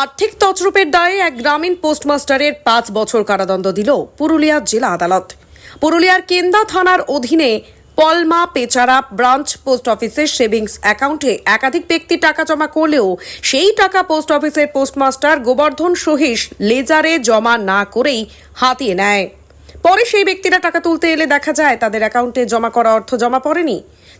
আর্থিক তছরূপের দায়ে এক গ্রামীণ পোস্টমাস্টারের পাঁচ বছর কারাদণ্ড দিল পুরুলিয়া জেলা আদালত। পুরুলিয়ার কেন্দা থানার অধীনে পলমা পেচারা ব্রাঞ্চ পোস্ট অফিসের সেভিংস অ্যাকাউন্টে একাধিক ব্যক্তি টাকা জমা করলেও সেই টাকা পোস্ট অফিসের পোস্টমাস্টার গোবর্ধন সহিস লেজারে জমা না করেই হাতিয়ে নেয়। পরে সেই ব্যক্তিরা টাকা তুলতে এলে দেখা যায় তাদের অ্যাকাউন্টে জমা করা অর্থ জমা পড়েনি।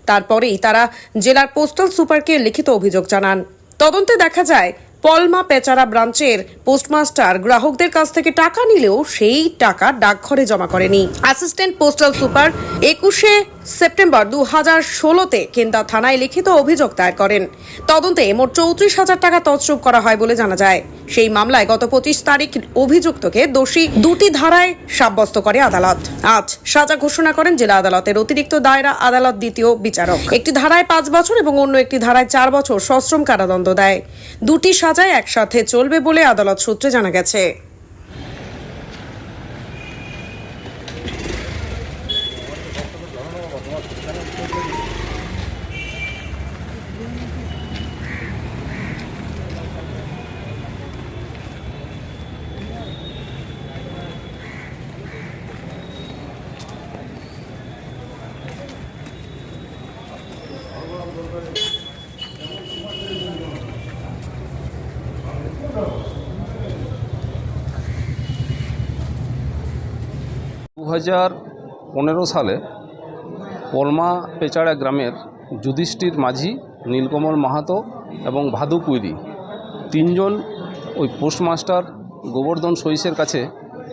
তারপরেই তারা জেলার পোস্টাল সুপারকে লিখিত অভিযোগ জানান। তদন্তে দেখা যায় পলমা পেচারা ব্রাঞ্চের পোস্টমাস্টার গ্রাহকদের কাছ থেকে টাকা নিলেও সেই টাকা ডাকঘরে জমা করেনি। অ্যাসিস্ট্যান্ট পোস্টাল সুপার একুশে সেপ্টেম্বর দু হাজার ষোলোতে কেন্দা থানায় লিখিত অভিযোগ দায়ের করেন। তদন্তে মোট চৌত্রিশ হাজার টাকা তছরূপ করা হয় বলে জানা যায়। সেই মামলায় গত পঁচিশ তারিখ অভিযুক্তকে দোষী দুটি ধারায় সাব্যস্ত করে আদালত। আজ সাজা ঘোষণা করেন জেলা আদালতের অতিরিক্ত দায়রা আদালত দ্বিতীয় বিচারক। একটি ধারায় পাঁচ বছর এবং অন্য একটি ধারায় চার বছর সশ্রম কারাদণ্ড দেয়। দুটি সাজায় একসাথে চলবে বলে আদালত সূত্রে জানা গেছে। দু হাজার পনেরো সালে পলমা পেচাড়া গ্রামের যুধিষ্ঠির মাঝি নীলকমল মাহাতো এবং ভাদু কুইরি তিনজন ওই পোস্টমাস্টার গোবর্ধন সইসের কাছে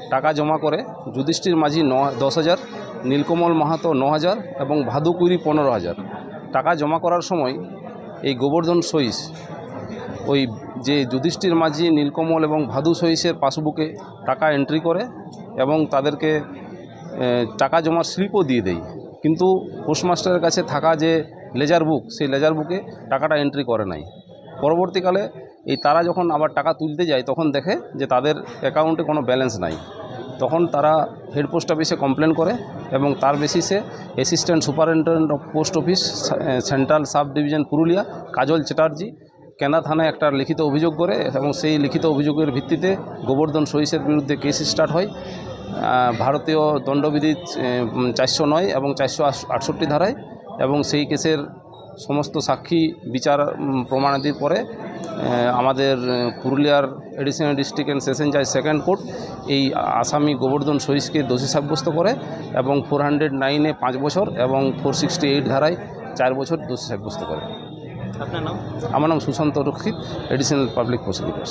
টাকা জমা করে, যুধিষ্ঠির মাঝি ন দশ হাজার নীলকমল মাহাতো ন হাজার এবং ভাদু কুইরি পনেরো হাজার টাকা জমা করার সময় এই গোবর্ধন সইস ওই যে যুধিষ্ঠির মাঝি নীলকমল এবং ভাদু সহিসের পাসবুকে টাকা এন্ট্রি করে এবং তাদেরকে টাকা জমার স্লিপও দিয়ে দেয় কিন্তু পোস্টমাস্টারের কাছে থাকা যে লেজার বুক, সেই লেজার বুকে টাকাটা এন্ট্রি করে নাই। পরবর্তীকালে এই তারা যখন আবার টাকা তুলতে যায়, তখন দেখে যে তাদের অ্যাকাউন্টে কোনো ব্যালেন্স নাই। তখন তারা হেড পোস্ট অফিসে কমপ্লেন করে এবং তার বেসিসে assistant superintendent of post office central sub division Purulia, Kajal Chatterjee, কেনা থানায় একটা লিখিত অভিযোগ করে এবং সেই লিখিত অভিযোগের ভিত্তিতে গোবর্ধন সহিসের বিরুদ্ধে কেস স্টার্ট হয়। ভারতীয় দণ্ডবিধি চারশো নয় এবং চারশো আটষট্টি ধারায় এবং সেই কেসের সমস্ত সাক্ষী বিচার প্রমাণাদির পরে আমাদের পুরুলিয়ার এডিশনাল ডিস্ট্রিক্ট অ্যান্ড সেশন জাজ সেকেন্ড কোর্ট এই আসামি গোবর্ধন সহিসকে দোষী সাব্যস্ত করে এবং ফোর হান্ড্রেড নাইনে পাঁচ বছর এবং ফোর সিক্সটি এইট ধারায় চার বছর দোষী সাব্যস্ত করে। আপনার নাম? আমার নাম সুশান্ত রক্ষিত এডিশনাল পাবলিক প্রসিকিউটার।